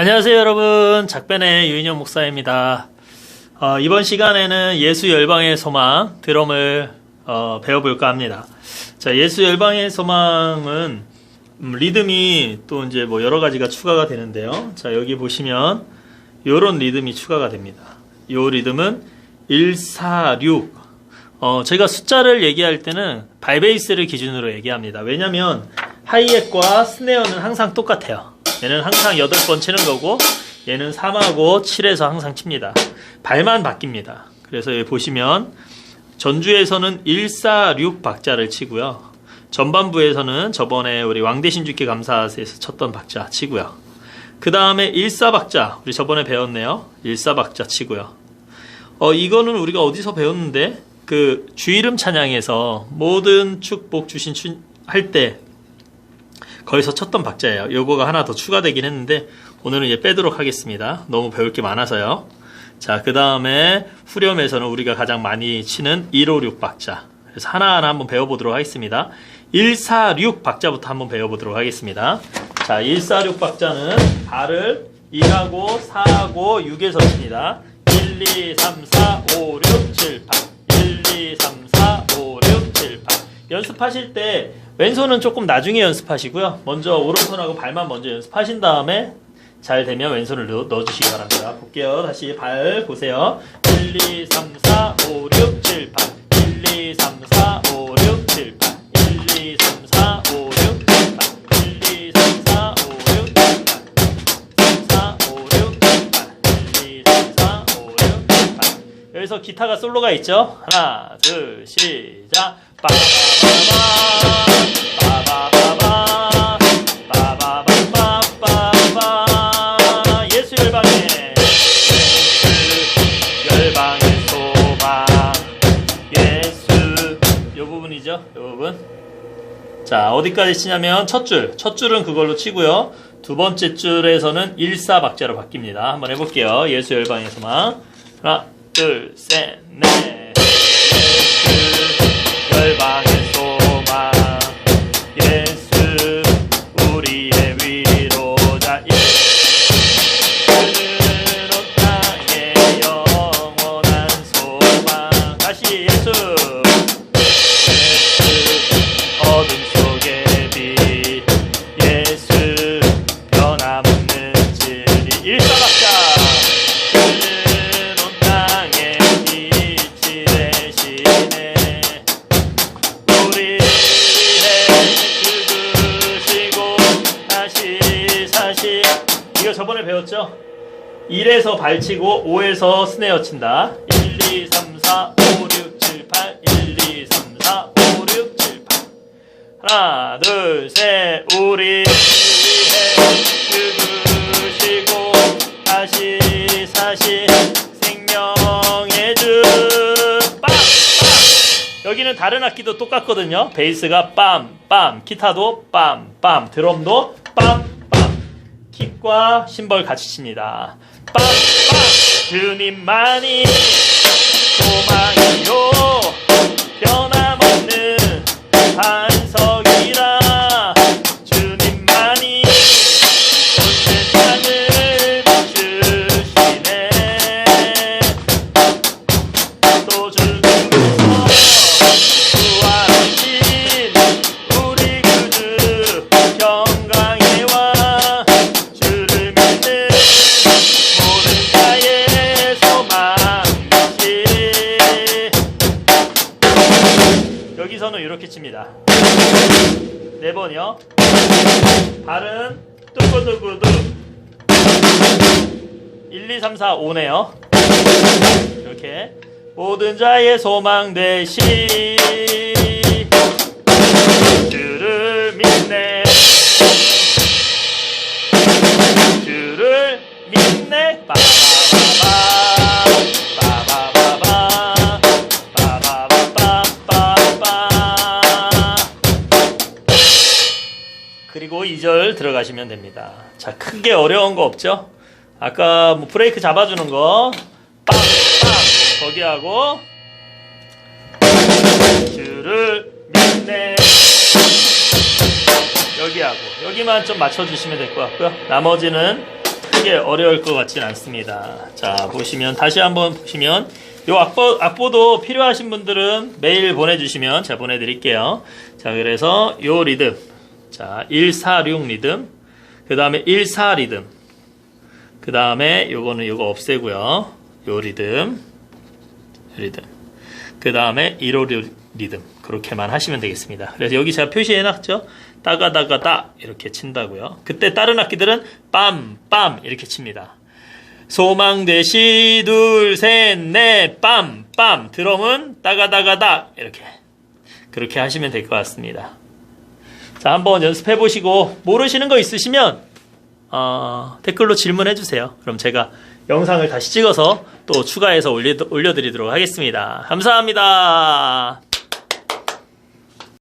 안녕하세요 여러분 작변의 유인영 목사입니다. 어, 이번 시간에는 예수 열방의 소망 드럼을 어, 배워볼까 합니다. 자 예수 열방의 소망은 음, 리듬이 또 이제 뭐 여러 가지가 추가가 되는데요. 자 여기 보시면 요런 리듬이 추가가 됩니다. 요 리듬은 1, 4, 6 어, 저희가 숫자를 얘기할 때는 발베이스를 기준으로 얘기합니다. 왜냐면 하이햇과 스네어는 항상 똑같아요. 얘는 항상 8번 치는 거고 얘는 3하고 7에서 항상 칩니다. 발만 바뀝니다. 그래서 여기 보시면 전주에서는 1, 4, 6 박자를 치고요. 전반부에서는 저번에 우리 왕대신주께 감사에서 쳤던 박자 치고요. 그 다음에 1, 4 박자 우리 저번에 배웠네요. 1, 4 박자 치고요. 어 이거는 우리가 어디서 배웠는데 그 주이름 찬양에서 모든 축복 주신 할 때 거기서 쳤던 박자예요. 요거가 하나 더 추가되긴 했는데 오늘은 이제 빼도록 하겠습니다. 너무 배울 게 많아서요. 자, 그 다음에 후렴에서는 우리가 가장 많이 치는 1, 5, 6 박자. 그래서 하나하나 한번 배워보도록 하겠습니다. 1, 4, 6 박자부터 한번 배워보도록 하겠습니다. 자, 1, 4, 6 박자는 발을 1하고 4하고 6에서 칩니다. 1, 2, 3, 4, 5, 6, 7, 8. 1, 2, 3, 4, 5, 6, 7, 8. 연습하실 때 왼손은 조금 나중에 연습하시고요. 먼저 오른손하고 발만 먼저 연습하신 다음에 잘 되면 왼손을 넣 어, 주시기 바랍니다. 볼게요. 다시 발 보세요. 1, 2, 3, 4, 5, 6, 7, 8. 1, 2, 3, 4, 5, 6, 7, 8. 1, 2, 3, 4, 5, 6, 7, 8. 1, 2, 3, 4, 5, 6, 7, 8. 3, 4, 5, 6, 7, 8. 1, 2, 3, 4, 5, 6, 7, 8. 여기서 기타가 솔로가 있죠? 하나, 둘, 시작. 빠바바바. 자, 어디까지 치냐면 첫 줄. 첫 줄은 그걸로 치고요. 두 번째 줄에서는 1, 4 박자로 바뀝니다. 한번 해볼게요. 예수 열방에서만. 하나, 둘, 셋, 넷. 배웠죠? 1에서 발치고 5에서 스네어 친다. 1, 2, 3, 4, 5, 6, 7, 8. 1, 2, 3, 4, 5, 6, 7, 8. 하나, 둘, 셋. 우리 죽으시고 다시 사시 생명의 주. 빰! 빰! 여기는 다른 악기도 똑같거든요. 베이스가 빰, 빰, 기타도 빰, 빰, 드럼도 빰, 킥과 심벌 같이 칩니다. 빵빵 주님만이 소망이요 변함없는 반 이렇게 칩니다. 네 번이요. 발은 뚜구뚜구뚜 1, 2, 3, 4, 5네요. 이렇게. 모든 자의 소망 되시 주를 믿네. 주를 믿네. 빠 2절 들어가시면 됩니다. 자, 크게 어려운 거 없죠? 아까 뭐 브레이크 잡아주는 거 빵 빵 거기 하고 주를 믿네 여기 하고 여기만 좀 맞춰주시면 될 것 같고요. 나머지는 크게 어려울 것 같진 않습니다. 자, 보시면 다시 한번 보시면 요 악보, 악보도 필요하신 분들은 메일 보내주시면 제가 보내드릴게요. 자, 그래서 요 리듬. 자, 146 리듬. 그 다음에 14 리듬. 그 다음에 요거는 요거 없애고요. 요 리듬. 리듬. 그 다음에 156 리듬. 그렇게만 하시면 되겠습니다. 그래서 여기 제가 표시해놨죠? 따가다가다 이렇게 친다고요. 그때 다른 악기들은 빰 빰 이렇게 칩니다. 소망대시 둘 셋 넷 빰 빰 드럼은 따가다가다 이렇게 그렇게 하시면 될 것 같습니다. 자 한번 연습해 보시고 모르시는 거 있으시면 어, 댓글로 질문해 주세요. 그럼 제가 영상을 다시 찍어서 또 추가해서 올려, 올려드리도록 하겠습니다. 감사합니다.